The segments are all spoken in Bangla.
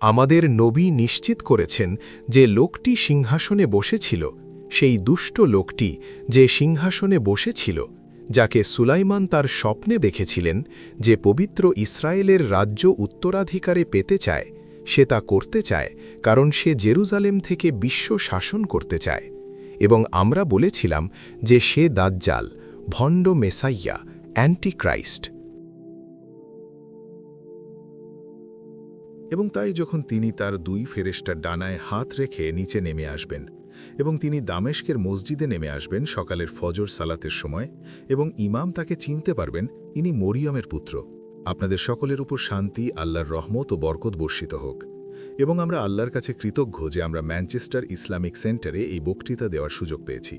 আমাদের নবী নিশ্চিত করেছেন যে লোকটি সিংহাসনে বসেছিল, সেই দুষ্ট লোকটি যে সিংহাসনে বসেছিল, যাকে সুলাইমান তার স্বপ্নে দেখেছিলেন, যে পবিত্র ইসরায়েলের রাজ্য উত্তরাধিকারে পেতে চায়, সে তা করতে চায়, কারণ সে জেরুজালেম থেকে বিশ্ব শাসন করতে চায়। এবং আমরা বলেছিলাম যে সে দাজ্জাল, ভণ্ড মেসাইয়া, অ্যান্টিক্রাইস্ট। এবং তাই যখন তিনি তার দুই ফেরেস্টার ডানায় হাত রেখে নিচে নেমে আসবেন এবং তিনি দামেশকের মসজিদে নেমে আসবেন সকালের ফজর সালাতের সময় এবং ইমাম তাকে চিনতে পারবেন, ইনি মরিয়মের পুত্র। আপনাদের সকলের উপর শান্তি, আল্লাহর রহমত ও বরকত বর্ষিত হোক। এবং আমরা আল্লাহর কাছে কৃতজ্ঞ যে আমরা ম্যানচেস্টার ইসলামিক সেন্টারে এই বক্তৃতা দেওয়ার সুযোগ পেয়েছি।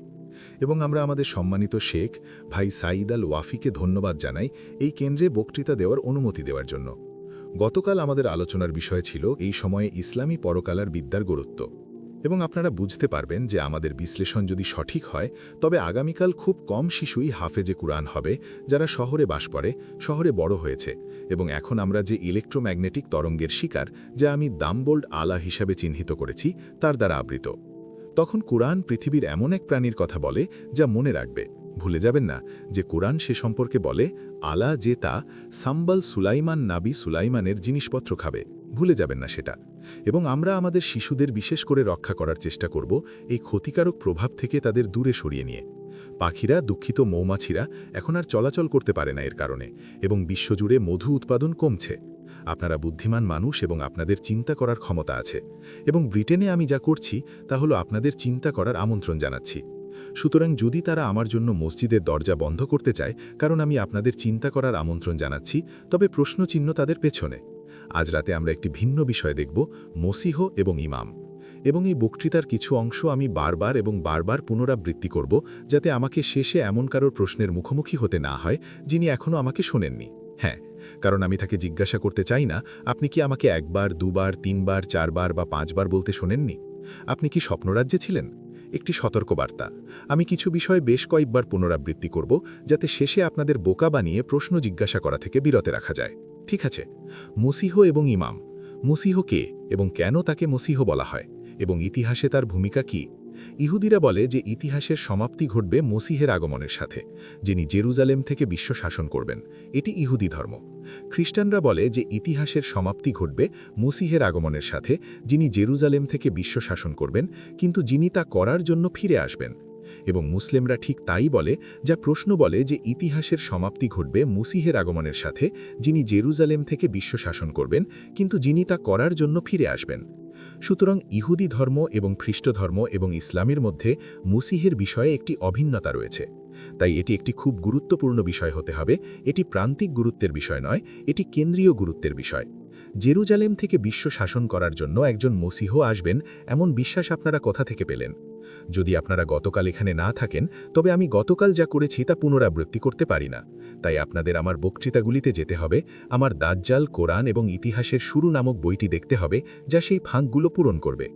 এবং আমরা আমাদের সম্মানিত শেখ ভাই সাইদ আল ওয়াফিকে ধন্যবাদ জানাই এই কেন্দ্রে বক্তৃতা দেওয়ার অনুমতি দেওয়ার জন্য। গতকাল আমাদের আলোচনার বিষয় ছিল এই সময়ে ইসলামী পরকালার বিদ্যার গুরুত্ব। এবং আপনারা বুঝতে পারবেন যে আমাদের বিশ্লেষণ যদি সঠিক হয়, তবে আগামীকাল খুব কম শিশুই হাফেজে কুরআন হবে, যারা শহরে বাস করে, শহরে বড় হয়েছে। এবং এখন আমরা যে ইলেকট্রোম্যাগনেটিক তরঙ্গের শিকার, যা আমি দামবোল্ড আলা হিসাবে চিহ্নিত করেছি, তার দ্বারা আবৃত। তখন কুরআন পৃথিবীর এমন এক প্রাণীর কথা বলে, যা মনে রাখবে ভুলে যাবেন না যে কোরআন সে সম্পর্কে বলে, আলা যে তা সাম্বাল সুলাইমান নাবি সুলাইমানের জিনিসপত্র খাবে। ভুলে যাবেন না সেটা। এবং আমরা আমাদের শিশুদের বিশেষ করে রক্ষা করার চেষ্টা করব এই ক্ষতিকারক প্রভাব থেকে তাদের দূরে সরিয়ে নিয়ে। পাখিরা, দুঃখিত মৌমাছিরা এখন আর চলাচল করতে পারে না এর কারণে এবং বিশ্বজুড়ে মধু উৎপাদন কমছে। আপনারা বুদ্ধিমান মানুষ এবং আপনাদের চিন্তা করার ক্ষমতা আছে। এবং ব্রিটেনে আমি যা করছি তা হলো আপনাদের চিন্তা করার আমন্ত্রণ জানাচ্ছি। সুতরাং যদি তারা আমার জন্য মসজিদের দরজা বন্ধ করতে চায়, কারণ আমি আপনাদের চিন্তা করার আমন্ত্রণ জানাচ্ছি, তবে প্রশ্নচিহ্ন তাদের পেছনে। আজ রাতে আমরা একটি ভিন্ন বিষয় দেখব, মসিহ এবং ইমাম। এবং এই বক্তৃতার কিছু অংশ আমি বারবার এবং বারবার পুনরাবৃত্তি করব, যাতে আমাকে শেষে এমন কারোর প্রশ্নের মুখোমুখি হতে না হয়, যিনি এখনও আমাকে শোনেননি। হ্যাঁ কারণ আমি তাকে জিজ্ঞাসা করতে চাই না, আপনি কি আমাকে একবার, দুবার, তিনবার, চারবার বা পাঁচবার বলতে শোনেননি? আপনি কি স্বপ্নরাজ্যে ছিলেন? একটি সতর্কবার্তা। আমি কিছু বিষয় বেশ কয়েকবার পুনরাবৃত্তি করব, যাতে শেষে আপনাদের বোকা বানিয়ে প্রশ্ন জিজ্ঞাসা করা থেকে বিরতে রাখা যায়। ঠিক আছে। মুসিহ এবং ইমাম। মুসিহ কে এবং কেন তাকে মুসিহ বলা হয়? এবং ইতিহাসে তার ভূমিকা কি? ইহুদিরা বলে যে ইতিহাসের সমাপ্তি ঘটবে মসিহের আগমনের সাথে, যিনি জেরুজালেম থেকে বিশ্ব শাসন করবেন। এটি ইহুদি ধর্ম। খ্রিস্টানরা বলে যে ইতিহাসের সমাপ্তি ঘটবে মুসিহের আগমনের সাথে, যিনি জেরুজালেম থেকে বিশ্ব শাসন করবেন, কিন্তু যিনি তা করার জন্য ফিরে আসবেন। এবং মুসলিমরা ঠিক তাই বলে, যা প্রশ্ন বলে যে ইতিহাসের সমাপ্তি ঘটবে মুসিহের আগমনের সাথে, যিনি জেরুজালেম থেকে বিশ্ব শাসন করবেন, কিন্তু যিনি তা করার জন্য ফিরে আসবেন। সুতরাং ইহুদি ধর্ম এবং খ্রিস্ট ধর্ম এবং ইসলামের মধ্যে মুসিহের বিষয়ে একটি অভিন্নতা রয়েছে। তাই এটি একটি খুব গুরুত্বপূর্ণ বিষয় হতে হবে। এটি প্রান্তিক গুরুত্বের বিষয় নয়, এটি কেন্দ্রীয় গুরুত্বের বিষয়। জেরুজালেম থেকে বিশ্ব শাসন করার জন্য একজন মসিহ আসবেন, এমন বিশ্বাস আপনারা কথা থেকে পেলেন? যদি আপনারা গতকাল এখানে না থাকেন, তবে আমি গতকাল যা করেছি তা পুনরাবৃত্তি করতে পারি না। তাই আপনাদের আমার বক্তৃতাগুলিতে যেতে হবে, আমার দাজ্জাল, কোরআন এবং ইতিহাসের শুরু নামক বইটি দেখতে হবে, যা সেই ফাঁকগুলো পূরণ করবে।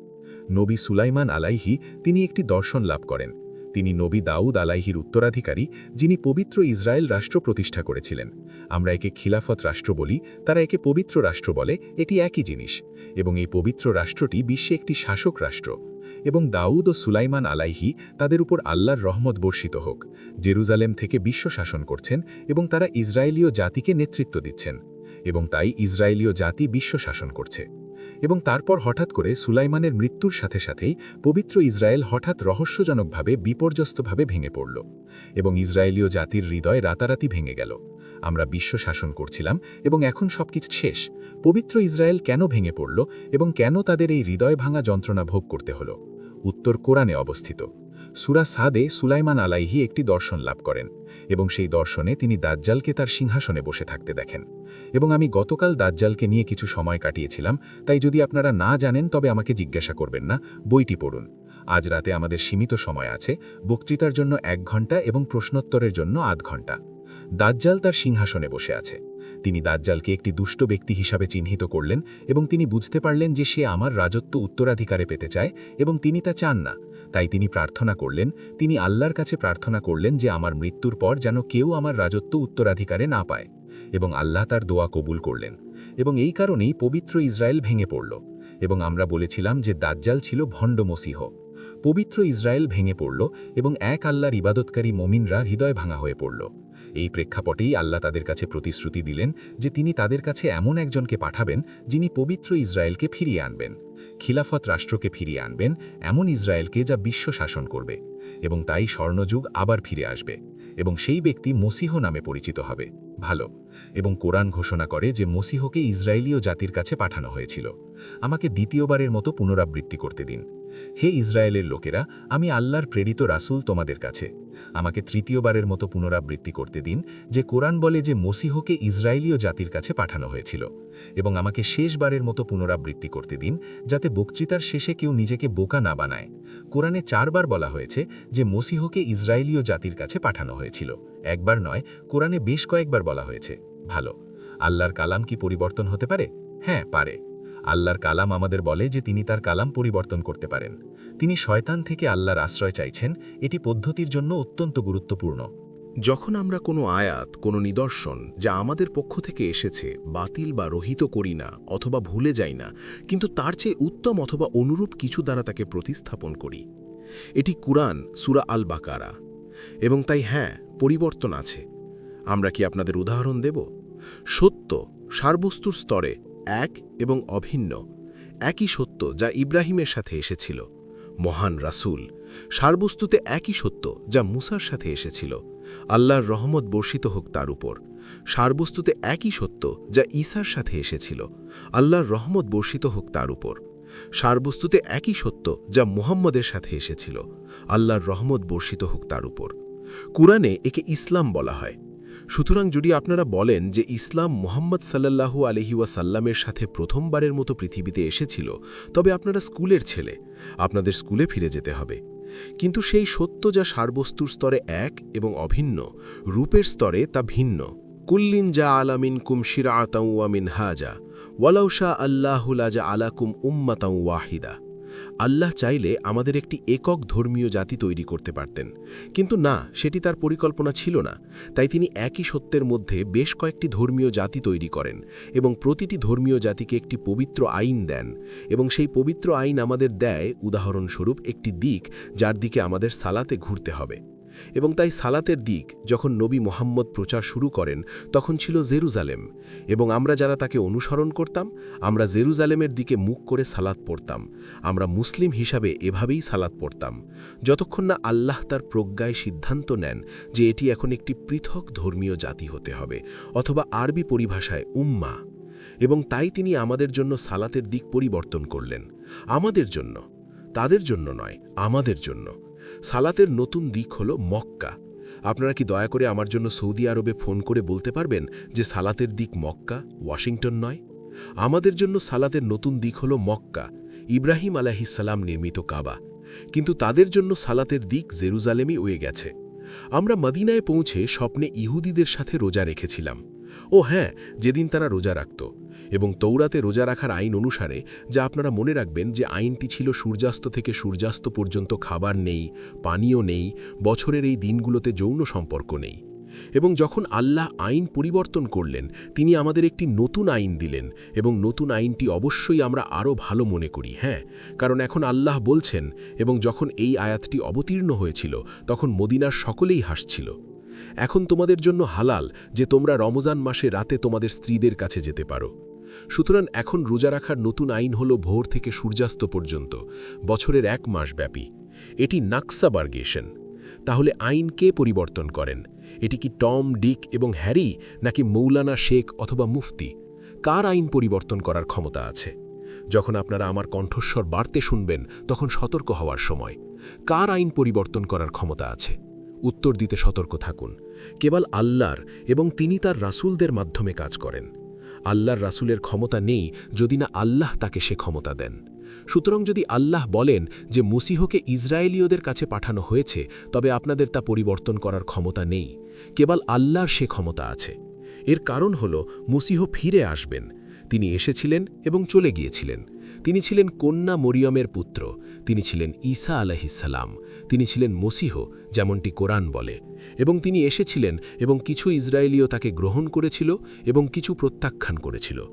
নবী সুলাইমান আলাইহি, তিনি একটি দর্শন লাভ করেন। তিনি নবী দাউদ আলাইহির উত্তরাধিকারী, যিনি পবিত্র ইসরায়েল রাষ্ট্র প্রতিষ্ঠা করেছিলেন। আমরা একে খিলাফত রাষ্ট্র বলি, তারা একে পবিত্র রাষ্ট্র বলে, এটি একই জিনিস। এবং এই পবিত্র রাষ্ট্রটি বিশ্বে একটি শাসক রাষ্ট্র। এবং দাউদ ও সুলাইমান আলাইহি তাদের উপর আল্লাহর রহমত বর্ষিত হোক, জেরুজালেম থেকে বিশ্ব শাসন করছেন এবং তারা ইসরায়েলীয় জাতিকে নেতৃত্ব দিচ্ছেন। এবং তাই ইসরায়েলীয় জাতি বিশ্ব শাসন করছে। এবং তারপর হঠাৎ করে সুলাইমানের মৃত্যুর সাথে সাথেই পবিত্র ইসরায়েল হঠাৎ রহস্যজনকভাবে, বিপর্যস্তভাবে ভেঙে পড়ল। এবং ইসরায়েলীয় জাতির হৃদয় রাতারাতি ভেঙে গেল। আমরা বিশ্ব শাসন করছিলাম এবং এখন সবকিছু শেষ। পবিত্র ইসরায়েল কেন ভেঙে পড়ল এবং কেন তাদের এই হৃদয় ভাঙা যন্ত্রণা ভোগ করতে হলো? উত্তর কোরআনে অবস্থিত। সুরা সাদে সুলাইমান আলাইহি একটি দর্শন লাভ করেন এবং সেই দর্শনে তিনি দাজ্জালকে তার সিংহাসনে বসে থাকতে দেখেন। এবং আমি গতকাল দাজ্জালকে নিয়ে কিছু সময় কাটিয়েছিলাম, তাই যদি আপনারা না জানেন তবে আমাকে জিজ্ঞাসা করবেন না, বইটি পড়ুন। আজ রাতে আমাদের সীমিত সময় আছে, বক্তৃতার জন্য এক ঘণ্টা এবং প্রশ্নোত্তরের জন্য আধ ঘণ্টা দাজ্জাল তার সিংহাসনে বসে আছে। তিনি দাজ্জালকে একটি দুষ্ট ব্যক্তি হিসাবে চিহ্নিত করলেন এবং তিনি বুঝতে পারলেন যে সে আমার রাজত্ব উত্তরাধিকারে পেতে চায় এবং তিনি তা চান না। তাই তিনি প্রার্থনা করলেন, তিনি আল্লাহর কাছে প্রার্থনা করলেন যে আমার মৃত্যুর পর যেন কেউ আমার রাজত্ব উত্তরাধিকারে না পায় এবং আল্লাহ তার দোয়া কবুল করলেন এবং এই কারণেই পবিত্র ইসরায়েল ভেঙে পড়ল এবং আমরা বলেছিলাম যে দাজ্জাল ছিল ভণ্ড মসিহ। পবিত্র ইসরায়েল ভেঙে পড়ল এবং এক আল্লাহর ইবাদতকারী মমিনরা হৃদয় ভাঙা হয়ে পড়ল। এই প্রেক্ষাপটেই আল্লাহ তাদের কাছে প্রতিশ্রুতি দিলেন যে তিনি তাদের কাছে এমন একজনকে পাঠাবেন যিনি পবিত্র ইসরায়েলকে ফিরিয়ে আনবেন, খিলাফত রাষ্ট্রকে ফিরিয়ে আনবেন, এমন ইসরায়েলকে যা বিশ্ব শাসন করবে। এবং তাই স্বর্ণযুগ আবার ফিরে আসবে এবং সেই ব্যক্তি মসিহ নামে পরিচিত হবে। ভালো, এবং কোরআন ঘোষণা করে যে মসিহকে ইসরায়েলীয় জাতির কাছে পাঠানো হয়েছিল। আমাকে দ্বিতীয়বারের মতো পুনরাবৃত্তি করতে দিন। হে ইসরায়েলের লোকেরা, আমি আল্লাহর প্রেরিত রাসূল তোমাদের কাছে। আমাকে তৃতীয়বারের মতো পুনরাবৃত্তি করতে দিন, যে কোরআন বলে যে মসিহকে ইসরায়েলীয় জাতির কাছে পাঠানো হয়েছিল। এবং আমাকে শেষবারের মতো পুনরাবৃত্তি করতে দিন, যাতে বক্তৃতার শেষে কেউ নিজেকে বোকা না বানায়। কোরআনে চারবার বলা হয়েছে যে মসিহকে ইসরায়েলীয় জাতির কাছে পাঠানো হয়েছিল। একবার নয়, কোরআনে বেশ কয়েকবার বলা হয়েছে। ভালো। আল্লাহর কালাম কি পরিবর্তন হতে পারে? হ্যাঁ পারে। আল্লাহর কালাম আমাদের বলে যে তিনি তার কালাম পরিবর্তন করতে পারেন। তিনি শয়তান থেকে আল্লাহর আশ্রয় চাইছেন, এটি পদ্ধতির জন্য অত্যন্ত গুরুত্বপূর্ণ। যখন আমরা কোনো আয়াত, কোনো নিদর্শন যা আমাদের পক্ষ থেকে এসেছে বাতিল বা রহিত করি না অথবা ভুলে যাই না, কিন্তু তার চেয়ে উত্তম অথবা অনুরূপ কিছু দ্বারা তাকে প্রতিস্থাপন করি। এটি কুরআন, সুরা আল বাকারা এবং তাই হ্যাঁ পরিবর্তন আছে। আমরা কি আপনাদের উদাহরণ দেব? সত্য, সারবস্তুর স্তরে এক এবং অভিন্ন, একই সত্য যা ইব্রাহিমের সাথে এসেছিল, মহান রাসূল। সারবস্তুতে একই সত্য যা মুসার সাথে এসেছিল, আল্লাহর রহমত বর্ষিত হোক তার উপর। সারবস্তুতে একই সত্য যা ঈসার সাথে এসেছিল, আল্লাহর রহমত বর্ষিত হোক তার উপর। সারবস্তুতে একই সত্য যা মুহাম্মদের সাথে এসেছিল, আল্লাহর রহমত বর্ষিত হোক তার উপর। কুরআনে একে ইসলাম বলা হয়। সুতরাং যদি আপনারা বলেন যে ইসলাম মোহাম্মদ সাল্লাল্লাহু আলহি ওয়াসাল্লামের সাথে প্রথমবারের মতো পৃথিবীতে এসেছিল, তবে আপনারা স্কুলের ছেলে, আপনাদের স্কুলে ফিরে যেতে হবে। কিন্তু সেই সত্য যা সারবস্তুর স্তরে এক এবং অভিন্ন, রূপের স্তরে তা ভিন্ন। কুল্লিন যা আলামিন কুম শিরা আতাউ আমিন হাজা ওয়ালাউশা আল্লাহুলাজা আলাকুম উম্মাতাউ ওয়াহিদা। আল্লাহ চাইলে আমাদের একটি একক ধর্মীয় জাতি তৈরি করতে পারতেন। কিন্তু না, সেটি তার পরিকল্পনা ছিল না। তাই তিনি একই সত্যের মধ্যে বেশ কয়েকটি ধর্মীয় জাতি তৈরি করেন এবং প্রতিটি ধর্মীয় জাতিকে একটি পবিত্র আইন দেন এবং সেই পবিত্র আইন আমাদের দেয়, উদাহরণস্বরূপ একটি দিক যার দিকে আমাদের সালাতে ঘুরতে হবে। এবং তাই সালাতের দিক যখন নবী মোহাম্মদ প্রচার শুরু করেন, তখন ছিল জেরুজালেম। এবং আমরা যারা তাকে অনুসরণ করতাম, আমরা জেরুজালেমের দিকে মুখ করে সালাত পড়তাম। আমরা মুসলিম হিসাবে এভাবেই সালাত পড়তাম। যতক্ষণ না আল্লাহ তার প্রজ্ঞায় সিদ্ধান্ত নেন যে এটি এখন একটি পৃথক ধর্মীয় জাতি হতে হবে, অথবা আরবি পরিভাষায় উম্মা। এবং তাই তিনি আমাদের জন্য সালাতের দিক পরিবর্তন করলেন। আমাদের জন্য, তাদের জন্য নয়, আমাদের জন্য। সালাতের নতুন দিক হল মক্কা। আপনারা কি দয়া করে আমার জন্য সৌদি আরবে ফোন করে বলতে পারবেন যে সালাতের দিক মক্কা, ওয়াশিংটন নয়? আমাদের জন্য সালাতের নতুন দিক হল মক্কা, ইব্রাহিম আলাহিসাল্লাম নির্মিত কাবা। কিন্তু তাদের জন্য সালাতের দিক জেরুজালেমই হয়ে গেছে। আমরা মদিনায় পৌঁছে স্বপ্নে ইহুদিদের সাথে রোজা রেখেছিলাম। ও হ্যাঁ যেদিন তারা রোজা রাখত এবং তৌরাতে রোজা রাখার আইন অনুসারে, যা আপনারা মনে রাখবেন যে আইনটি ছিল সূর্যাস্ত থেকে সূর্যাস্ত পর্যন্ত খাবার নেই, পানীয় নেই, বছরের এই দিনগুলোতে যৌন সম্পর্ক নেই। এবং যখন আল্লাহ আইন পরিবর্তন করলেন, তিনি আমাদের একটি নতুন আইন দিলেন এবং নতুন আইনটি অবশ্যই আমরা আরও ভালো মনে করি হ্যাঁ? কারণ এখন আল্লাহ বলছেন এবং যখন এই আয়াতটি অবতীর্ণ হয়েছিল, তখন মদিনার সকলেই হাসছিল। এখন তোমাদের জন্য হালাল যে তোমরা রমজান মাসে রাতে তোমাদের স্ত্রীদের কাছে যেতে পারো। সুতরাং এখন রোজা রাখার নতুন আইন হল ভোর থেকে সূর্যাস্ত পর্যন্ত, বছরের এক মাস ব্যাপী। এটি নাক্সা বার্গেশন। তাহলে আইন কে পরিবর্তন করেন? এটি কি টম, ডিক এবং হ্যারি নাকি মৌলানা শেখ অথবা মুফতি? কার আইন পরিবর্তন করার ক্ষমতা আছে? যখন আপনারা আমার কণ্ঠস্বর বাড়তে শুনবেন, তখন সতর্ক হওয়ার সময়। কার আইন পরিবর্তন করার ক্ষমতা আছে? উত্তর দিতে সতর্ক থাকুন। কেবল আল্লাহর এবং তিনি তার রাসূলদের মাধ্যমে কাজ করেন। আল্লাহর রাসূলের ক্ষমতা নেই যদি না আল্লাহ তাকে সে ক্ষমতা দেন। সুতরাং যদি আল্লাহ বলেন যে মুসিহকে ইসরায়েলীয়দের কাছে পাঠানো হয়েছে, তবে আপনাদের তা পরিবর্তন করার ক্ষমতা নেই। কেবল আল্লাহর সে ক্ষমতা আছে। এর কারণ হল, মুসিহ ফিরে আসবেন। তিনি এসেছিলেন এবং চলে গিয়েছিলেন। তিনি ছিলেন কন্যা মরিয়মের পুত্র। তিনি ছিলেন ঈসা আলহিসাল্লাম তিনি ছিলেন মসিহ, যেমনটি কোরআন বলে। এবং তিনি এসেছিলেন এবং কিছু ইসরায়েলীয় তাকে গ্রহণ করেছিল এবং কিছু প্রত্যাখ্যান করেছিল।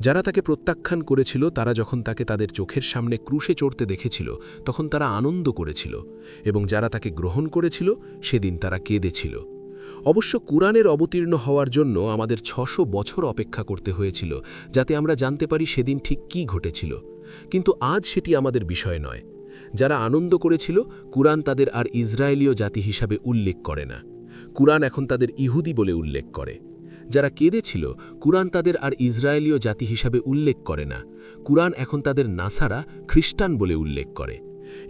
যারা তাকে প্রত্যাখ্যান করেছিল, তারা যখন তাকে তাদের চোখের সামনে ক্রুশে চড়তে দেখেছিল, তখন তারা আনন্দ করেছিল। এবং যারা তাকে গ্রহণ করেছিল, সেদিন তারা কেঁদেছিল। অবশ্য কুরআনের অবতীর্ণ হওয়ার জন্য আমাদের ছশো বছর অপেক্ষা করতে হয়েছিল, যাতে আমরা জানতে পারি সেদিন ঠিক কী ঘটেছিল। কিন্তু আজ সেটি আমাদের বিষয় নয়। যারা আনন্দ করেছিল, কুরআন তাদের আর ইসরায়েলীয় জাতি হিসাবে উল্লেখ করে না। কুরআন এখন তাদের ইহুদি বলে উল্লেখ করে। যারা কেঁদেছিল, কুরআন তাদের আর ইসরায়েলীয় জাতি হিসাবে উল্লেখ করে না। কুরআন এখন তাদের নাসারা, খ্রিস্টান বলে উল্লেখ করে।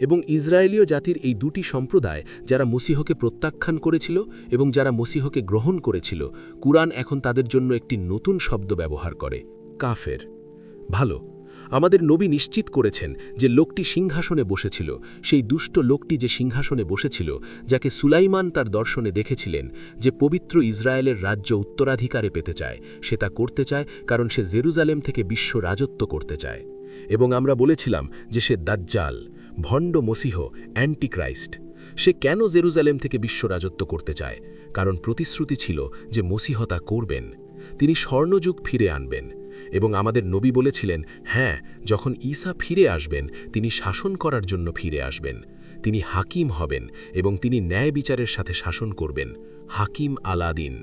এবং ইসরায়েলীয় জাতির এই দুটি সম্প্রদায়, যারা মসিহকে প্রত্যাখ্যান করেছিল এবং যারা মসিহকে গ্রহণ করেছিল, কুরআন এখন তাদের জন্য একটি নতুন শব্দ ব্যবহার করে, কাফের। ভালো আমাদের নবী নিশ্চিত করেছেন যে লোকটি সিংহাসনে বসেছিল। সেই দুষ্ট লোকটি যে সিংহাসনে বসেছিল, যাকে সুলাইমান তার দর্শনে দেখেছিলেন, যে পবিত্র ইসরায়েলের রাজ্য উত্তরাধিকারে পেতে চায়, সে তা করতে চায় কারণ সে জেরুজালেম থেকে বিশ্ব রাজত্ব করতে চায়। এবং আমরা বলেছিলাম যে সে দাজ্জাল, ভণ্ড মসিহ, অ্যান্টিক্রাইস্ট। সে কেন জেরুজালেম থেকে বিশ্ব রাজত্ব করতে চায়? কারণ প্রতিশ্রুতি ছিল যে মসিহ তা করবেন। তিনি স্বর্ণযুগ ফিরে আনবেন। এবং আমাদের নবী বলেছিলেন হ্যাঁ যখন ঈসা ফিরে আসবেন, তিনি শাসন করার জন্য ফিরে আসবেন। তিনি হাকিম হবেন এবং তিনি ন্যায় বিচারের সাথে শাসন করবেন। হাকিম আলাদিন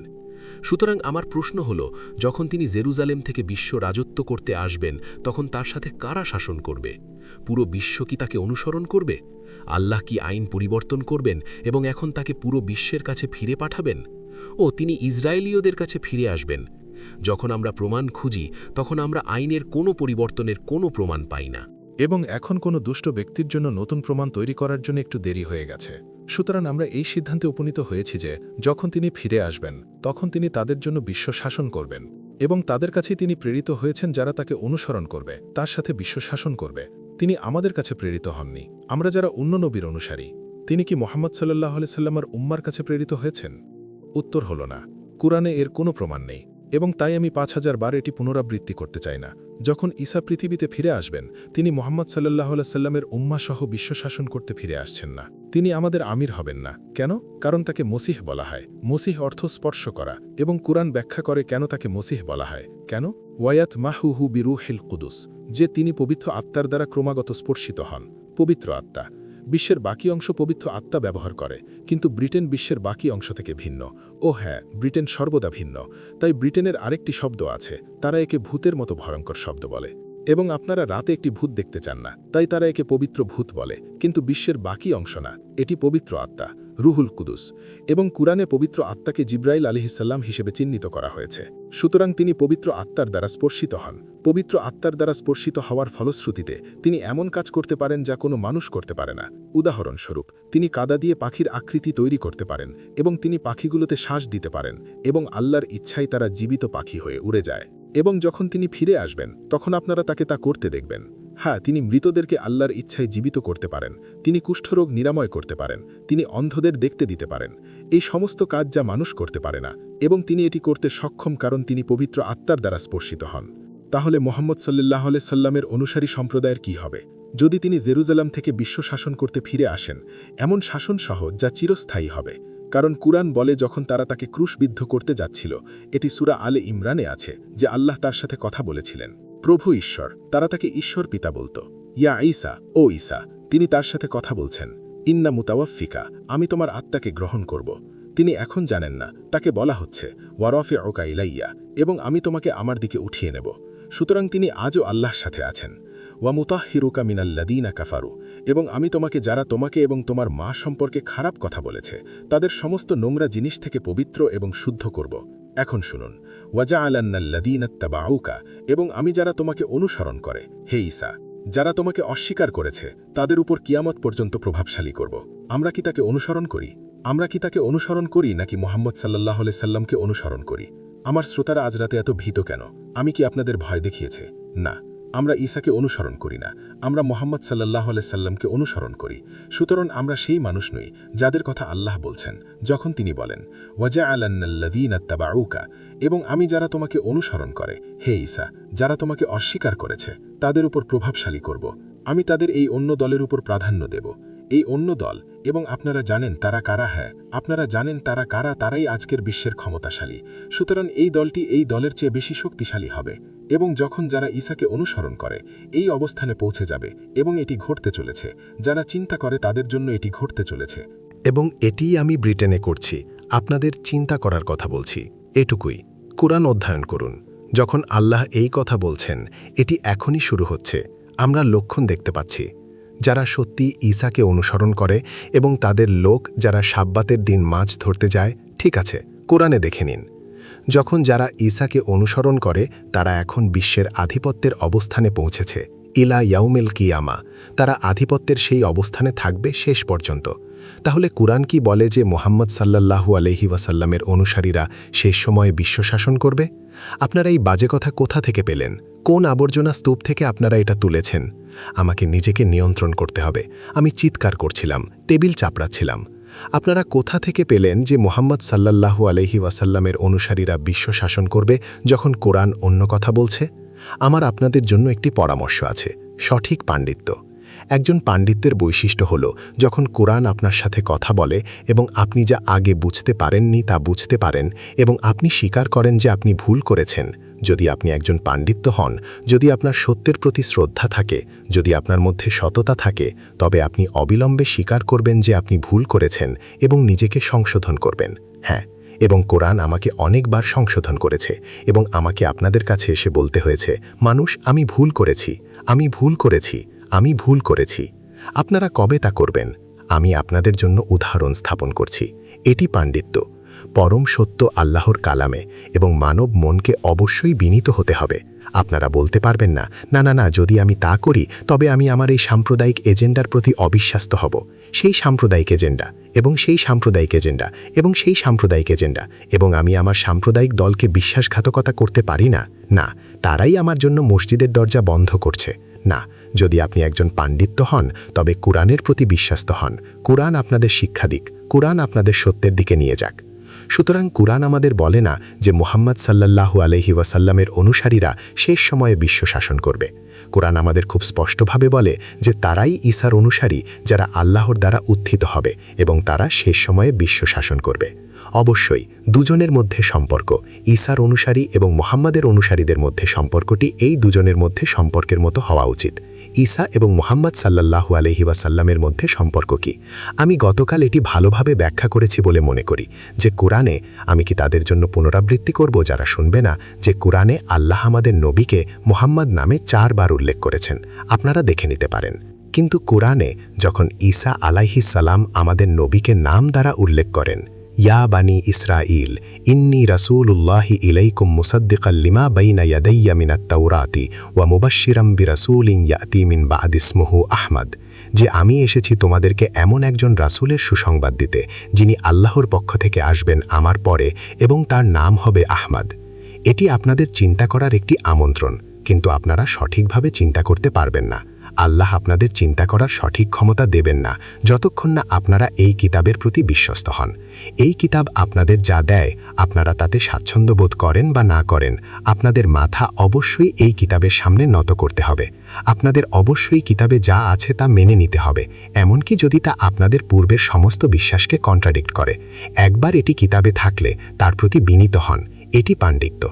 সুতরাং আমার প্রশ্ন হল, যখন তিনি জেরুজালেম থেকে বিশ্ব রাজত্ব করতে আসবেন, তখন তার সাথে কারা শাসন করবে? পুরো বিশ্ব কি তাকে অনুসরণ করবে? আল্লাহ কি আইন পরিবর্তন করবেন এবং এখন তাকে পুরো বিশ্বের কাছে ফিরে পাঠাবেন? ও, তিনি ইসরায়েলীয়দের কাছে ফিরে আসবেন। যখন আমরা প্রমাণ খুঁজি, তখন আমরা আইনের কোনো পরিবর্তনের কোনো প্রমাণ পাই না। এবং এখন কোনো দুষ্ট ব্যক্তির জন্য নতুন প্রমাণ তৈরি করার জন্য একটু দেরি হয়ে গেছে। সুতরাং আমরা এই সিদ্ধান্তে উপনীত হয়েছি যে, যখন তিনি ফিরে আসবেন, তখন তিনি তাদের জন্য বিশ্ব শাসন করবেন এবং তাদের কাছে তিনি প্রেরিত হয়েছেন যারা তাকে অনুসরণ করবে, তার সাথে বিশ্ব শাসন করবে। তিনি আমাদের কাছে প্রেরিত হননি। আমরা যারা অন্য নবীর অনুসারী, তিনি কি মোহাম্মদ সাল্লাহ সাল্লামার উম্মার কাছে প্রেরিত হয়েছেন? উত্তর হল না। কুরআনে এর কোনো প্রমাণ নেই। এবং তাই আমি পাঁচ হাজার বার এটি পুনরাবৃত্তি করতে চাই না। যখন ঈসা পৃথিবীতে ফিরে আসবেন, তিনি মোহাম্মদ সাল্লাহ সাল্লামের উম্মাসহ বিশ্ব শাসন করতে ফিরে আসছেন না। তিনি আমাদের আমির হবেন না। কেন? কারণ তাকে মসিহ বলা হয়। মসিহ অর্থ স্পর্শ করা এবং কুরআন ব্যাখ্যা করে কেন তাকে মসিহ বলা হয়। কেন? ওয়ায়াত মাহুহু বিরুহেল কুদুস, যে তিনি পবিত্র আত্মার দ্বারা ক্রমাগত স্পর্শিত হন। পবিত্র আত্মা। বিশ্বের বাকি অংশ পবিত্র আত্মা ব্যবহার করে, কিন্তু ব্রিটেন বিশ্বের বাকি অংশ থেকে ভিন্ন। ও হ্যাঁ ব্রিটেন সর্বদা ভিন্ন। তাই ব্রিটেনের আরেকটি শব্দ আছে, তারা একে ভূতের মতো ভয়ঙ্কর শব্দ বলে। এবং আপনারা রাতে একটি ভূত দেখতে চান না, তাই তারা একে পবিত্র ভূত বলে, কিন্তু বিশ্বের বাকি অংশ না, এটি পবিত্র আত্মা। রুহুল কুদুস এবং কুরআনে পবিত্র আত্মাকে জিব্রাইল আলিহিসাল্লাম হিসেবে চিহ্নিত করা হয়েছে। সুতরাং তিনি পবিত্র আত্মার দ্বারা স্পর্শিত হন। পবিত্র আত্মার দ্বারা স্পর্শিত হওয়ার ফলশ্রুতিতে তিনি এমন কাজ করতে পারেন যা কোনো মানুষ করতে পারে না। উদাহরণস্বরূপ, তিনি কাদা দিয়ে পাখির আকৃতি তৈরি করতে পারেন এবং তিনি পাখিগুলোতে শ্বাস দিতে পারেন এবং আল্লাহর ইচ্ছায় তারা জীবিত পাখি হয়ে উড়ে যায়। এবং যখন তিনি ফিরে আসবেন, তখন আপনারা তাকে তা করতে দেখবেন। হ্যাঁ তিনি মৃতদেরকে আল্লাহর ইচ্ছায় জীবিত করতে পারেন, তিনি কুষ্ঠরোগ নিরাময় করতে পারেন, তিনি অন্ধদের দেখতে দিতে পারেন। এই সমস্ত কাজ যা মানুষ করতে পারে না, এবং তিনি এটি করতে সক্ষম কারণ তিনি পবিত্র আত্মার দ্বারা স্পর্শিত হন। তাহলে মোহাম্মদ সাল্লাহ সাল্লামের অনুসারী সম্প্রদায়ের কি হবে? যদি তিনি জেরুজালাম থেকে বিশ্ব শাসন করতে ফিরে আসেন, এমন শাসন সহ যা চিরস্থায়ী হবে। কারণ কুরআন বলে যখন তারা তাকে ক্রুশবিদ্ধ করতে যাচ্ছিল, এটি সুরা আলে ইমরানে আছে, যে আল্লাহ তার সাথে কথা বলেছিলেন। প্রভু ঈশ্বর, তারা তাকে ঈশ্বর পিতা বলত। ইয়া ঈসা, ও ঈসা, তিনি তার সাথে কথা বলছেন। ইন্না মুতাওয়াফিকা আমি তোমার আত্মাকে গ্রহণ করব। তিনি এখন জানেন না, তাকে বলা হচ্ছে ওয়ারফে ওকা ইলাইয়া এবং আমি তোমাকে আমার দিকে উঠিয়ে নেব। সুতরাং তিনি আজও আল্লাহর সাথে আছেন। ওয়া ওয়ামুতাহিরুকা মিনাল্লাদিনা কাফারু এবং আমি তোমাকে, যারা তোমাকে এবং তোমার মা সম্পর্কে খারাপ কথা বলেছে, তাদের সমস্ত নোংরা জিনিস থেকে পবিত্র এবং শুদ্ধ করব। এখন শুনুন। ওয়াজা আলান্নাল্লাদিনাত্তাবাউকা এবং আমি যারা তোমাকে অনুসরণ করে, হে ইসা যারা তোমাকে অস্বীকার করেছে, তাদের উপর কিয়ামত পর্যন্ত প্রভাবশালী করব। আমরা কি তাকে অনুসরণ করি? আমরা কি তাকে অনুসরণ করি নাকি মোহাম্মদ সাল্লাহ সাল্লামকে অনুসরণ করি? আমার শ্রোতারা আজ রাতে এত ভীত কেন? আমি কি আপনাদের ভয় দেখিয়েছে? না। আমরা ঈসাকে অনুসরণ করি না, আমরা মোহাম্মদ সাল্লাহ সাল্লামকে অনুসরণ করি। সুতরাং আমরা সেই মানুষ নই যাদের কথা আল্লাহ বলছেন, যখন তিনি বলেন ওয়াজা আলান্নাল্লাদিনাত্তাবাউকা এবং আমি যারা তোমাকে অনুসরণ করে, হে ঈসা, যারা তোমাকে অস্বীকার করেছে, তাদের উপর প্রভাবশালী করব। আমি তাদের এই অন্য দলের উপর প্রাধান্য দেব। এই অন্য দল এবং আপনারা জানেন তারা কারা হ্যাঁ আপনারা জানেন তারা কারা, তারাই আজকের বিশ্বের ক্ষমতাশালী। সুতরাং এই দলটি এই দলের চেয়ে বেশি শক্তিশালী হবে। এবং যখন যারা ঈসাকে অনুসরণ করে, এই অবস্থানে পৌঁছে যাবে এবং এটি ঘটতে চলেছে। যারা চিন্তা করে তাদের জন্য এটি ঘটতে চলেছে। এবং এটিই আমি ব্রিটেনে করছি। আপনাদের চিন্তা করার কথা বলছি। এটুকুই। কোরআন অধ্যয়ন করুন। যখন আল্লাহ এই কথা বলছেন, এটি এখনই শুরু হচ্ছে। আমরা লক্ষণ দেখতে পাচ্ছি। যারা সত্যি ঈসাকে অনুসরণ করে এবং তাদের লোক যারা সাব্বাতের দিন মাছ ধরতে যায়, ঠিক আছে, কোরআনে দেখে নিন। যখন যারা ঈসাকে অনুসরণ করে, তারা এখন বিশ্বের আধিপত্যের অবস্থানে পৌঁছেছে। ইলা ইয়াউমেল কিয়ামা, তারা আধিপত্যের সেই অবস্থানে থাকবে শেষ পর্যন্ত। তাহলে কুরআন কি বলে যে মোহাম্মদ সাল্লাল্লাহু আলহি ওয়াসাল্লামের অনুসারীরা শেষ সময়ে বিশ্ব শাসন করবে? আপনারা এই বাজে কথা কোথা থেকে পেলেন? কোন আবর্জনা স্তূপ থেকে আপনারা এটা তুলেছেন? আমাকে নিজেকে নিয়ন্ত্রণ করতে হবে। আমি চিৎকার করছিলাম, টেবিল চাপড়াচ্ছিলাম। আপনারা কোথা থেকে পেলেন যে মোহাম্মদ সাল্লাল্লাহু আলহি ওয়াসাল্লামের অনুসারীরা বিশ্ব শাসন করবে যখন কোরআন অন্য কথা বলছে? আমার আপনাদের জন্য একটি পরামর্শ আছে, সঠিক পাণ্ডিত্য। একজন পাণ্ডিত্যের বৈশিষ্ট্য হল, যখন কোরআন আপনার সাথে কথা বলে এবং আপনি যা আগে বুঝতে পারেননি তা বুঝতে পারেন এবং আপনি স্বীকার করেন যে আপনি ভুল করেছেন যদি আপনি একজন পাণ্ডিত্য হন, যদি আপনার সত্যের প্রতি শ্রদ্ধা থাকে, যদি আপনার মধ্যে সততা থাকে, তবে আপনি অবিলম্বে স্বীকার করবেন যে আপনি ভুল করেছেন এবং নিজেকে সংশোধন করবেন। হ্যাঁ এবং কোরআন আমাকে অনেকবার সংশোধন করেছে এবং আমাকে আপনাদের কাছে এসে বলতে হয়েছে, মানুষ, আমি ভুল করেছি, আমি ভুল করেছি, আমি ভুল করেছি। আপনারা কবে তা করবেন? আমি আপনাদের জন্য উদাহরণ স্থাপন করছি। এটি পাণ্ডিত্য। পরম সত্য আল্লাহর কালামে এবং মানব মনকে অবশ্যই বিনীত হতে হবে। আপনারা বলতে পারবেন না না না না, যদি আমি তা করি, তবে আমি আমার এই সাম্প্রদায়িক এজেন্ডার প্রতি অবিশ্বাস্ত হব। সেই সাম্প্রদায়িক এজেন্ডা এবং সেই সাম্প্রদায়িক এজেন্ডা এবং সেই সাম্প্রদায়িক এজেন্ডা এবং আমি আমার সাম্প্রদায়িক দলকে বিশ্বাসঘাতকতা করতে পারি না? না, তারাই আমার জন্য মসজিদের দরজা বন্ধ করছে। না, যদি আপনি একজন পাণ্ডিত্য হন, তবে কোরআনের প্রতি বিশ্বাস্ত হন। কোরআন আপনাদের শিক্ষা দিক, কোরআন আপনাদের সত্যের দিকে নিয়ে যাক। সুতরাং কুরআন আমাদের বলে না যে মোহাম্মদ সাল্লাল্লাহু আলহি ওয়াসাল্লামের অনুসারীরা শেষ সময়ে বিশ্ব শাসন করবে। কোরআন আমাদের খুব স্পষ্টভাবে বলে যে তারাই ঈসার অনুসারী যারা আল্লাহর দ্বারা উত্থিত হবে এবং তারা শেষ সময়ে বিশ্ব শাসন করবে। অবশ্যই দুজনের মধ্যে সম্পর্ক, ঈসার অনুসারী এবং মোহাম্মদের অনুসারীদের মধ্যে সম্পর্কটি এই দুজনের মধ্যে সম্পর্কের মতো হওয়া উচিত। ঈসা এবং মোহাম্মদ সাল্লাল্লাহু আলহি ওয়াসাল্লামের মধ্যে সম্পর্ক কি? আমি গতকাল এটি ভালোভাবে ব্যাখ্যা করেছি বলে মনে করি যে কোরআনে আমি কি তাদের জন্য পুনরাবৃত্তি করব যারা শুনবে না? যে কোরআনে আল্লাহ আমাদের নবীকে মোহাম্মদ নামে চারবার উল্লেখ করেছেন। আপনারা দেখে নিতে পারেন। কিন্তু কোরআনে যখন ঈসা আলাইহিস সালাম আমাদের নবীকে নাম দ্বারা উল্লেখ করেন, ইয়া বানি ইসরাইল ইন্নি রাসূলুল্লাহি ইলাইকুম লিমা বাইনা ইয়াদাইয়া মিনাত তাওরাতি ওয়া মুবাশশিরাম বিরাসূলিন ইয়াতি মিন বা'দিসমুহু আহমদ। যে আমি এসেছি তোমাদেরকে এমন একজন রাসূলের সুসংবাদ দিতে, যিনি আল্লাহর পক্ষ থেকে আসবেন আমার পরে এবং তার নাম হবে আহমদ। এটি আপনাদের চিন্তা করার একটি আমন্ত্রণ, কিন্তু আপনারা সঠিকভাবে চিন্তা করতে পারবেন না। আল্লাহ আপনাদের চিন্তা করার সঠিক ক্ষমতা দেবেন না, যতক্ষণ না আপনারা এই কিতাবের প্রতি বিশ্বস্ত হন। এই কিতাব আপনাদের যা দেয়, আপনারা তাতে স্বাচ্ছন্দ্য বোধ করেন বা না করেন, আপনাদের মাথা অবশ্যই এই কিতাবের সামনে নত করতে হবে। আপনাদের অবশ্যই কিতাবে যা আছে তা মেনে নিতে হবে, এমনকি যদি তা আপনাদের পূর্বের সমস্ত বিশ্বাসকে কন্ট্রাডিক্ট করে। একবার এটি কিতাবে থাকলে তার প্রতি বিনীত হন, এটি পাণ্ডিত্য।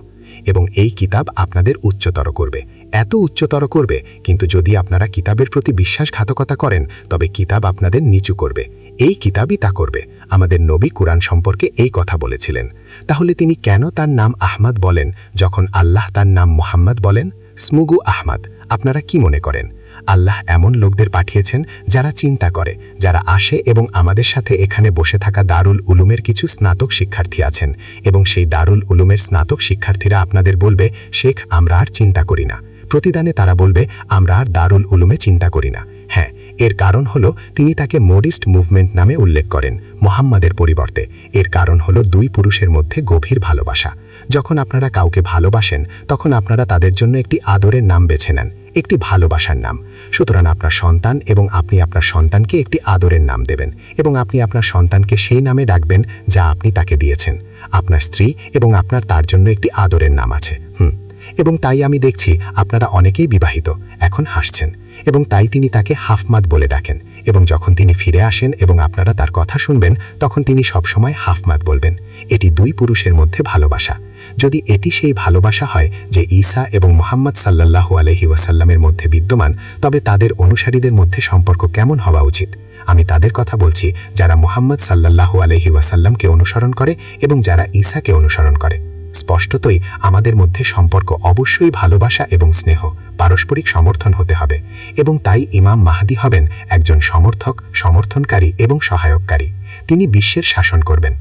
এবং এই কিতাব আপনাদের উচ্চতর করবে। এত উচ্চতর করবে, কিন্তু যদি আপনারা কিতাবের প্রতি বিশ্বাসঘাতকতা করেন, তবে কিতাব আপনাদের নিচু করবে। এই কিতাবই তা করবে। আমাদের নবী কুরআন সম্পর্কে এই কথা বলেছিলেন। তাহলে তিনি কেন তার নাম আহমদ বলেন, যখন আল্লাহ তার নাম মোহাম্মদ বলেন? স্মুগু আহমদ, আপনারা কি মনে করেন? আল্লাহ এমন লোকদের পাঠিয়েছেন যারা চিন্তা করে, যারা আসে এবং আমাদের সাথে এখানে বসে থাকা দারুল উলুমের কিছু স্নাতক শিক্ষার্থী আছেন এবং সেই দারুল উলুমের স্নাতক শিক্ষার্থীরা আপনাদের বলবে, শেখ, আমরা আর চিন্তা করি না। প্রতিদানে তারা বলবে, আমরা আর দারুল উলুমে চিন্তা করি না। হ্যাঁ এর কারণ হলো তিনি তাকে মোডিস্ট মুভমেন্ট নামে উল্লেখ করেন, মোহাম্মদের পরিবর্তে। এর কারণ হলো দুই পুরুষের মধ্যে গভীর ভালোবাসা। যখন আপনারা কাউকে ভালোবাসেন, তখন আপনারা তাদের জন্য একটি আদরের নাম বেছে নেন। একটি ভালোবাসার নাম। সুতরাং আপনার সন্তান এবং আপনি আপনার সন্তানকে একটি আদরের নাম দেবেন এবং আপনি আপনার সন্তানকে সেই নামে ডাকবেন যা আপনি তাকে দিয়েছেন। আপনার স্ত্রী এবং আপনার তার জন্য একটি আদরের নাম আছে। হুম। এবং তাই আমি দেখছি আপনারা অনেকেই বিবাহিত, এখন হাসছেন এবং তাই তিনি তাকে হাফমাদ বলে ডাকেন এবং যখন তিনি ফিরে আসেন এবং আপনারা তার কথা শুনবেন, তখন তিনি সবসময় হাফমাদ বলবেন। এটি দুই পুরুষের মধ্যে ভালোবাসা। যদি এটি সেই ভালোবাসা হয় যে ঈসা এবং মোহাম্মদ সাল্লাল্লাহু আলহি ওয়াসাল্লামের মধ্যে বিদ্যমান, তবে তাদের অনুসারীদের মধ্যে সম্পর্ক কেমন হওয়া উচিত? আমি তাদের কথা বলছি যারা মোহাম্মদ সাল্লাল্লাহু আলহি ওয়াসাল্লামকে অনুসরণ করে এবং যারা ঈসাকে অনুসরণ করে। স্পষ্টতই আমাদের মধ্যে সম্পর্ক অবশ্যই ভালোবাসা এবং স্নেহ, পারস্পরিক সমর্থন হতে হবে এবং তাই ইমাম মাহাদি হবেন একজন সমর্থক, সমর্থনকারী এবং সহায়ককারী। তিনি বিশ্বের শাসন করবেন।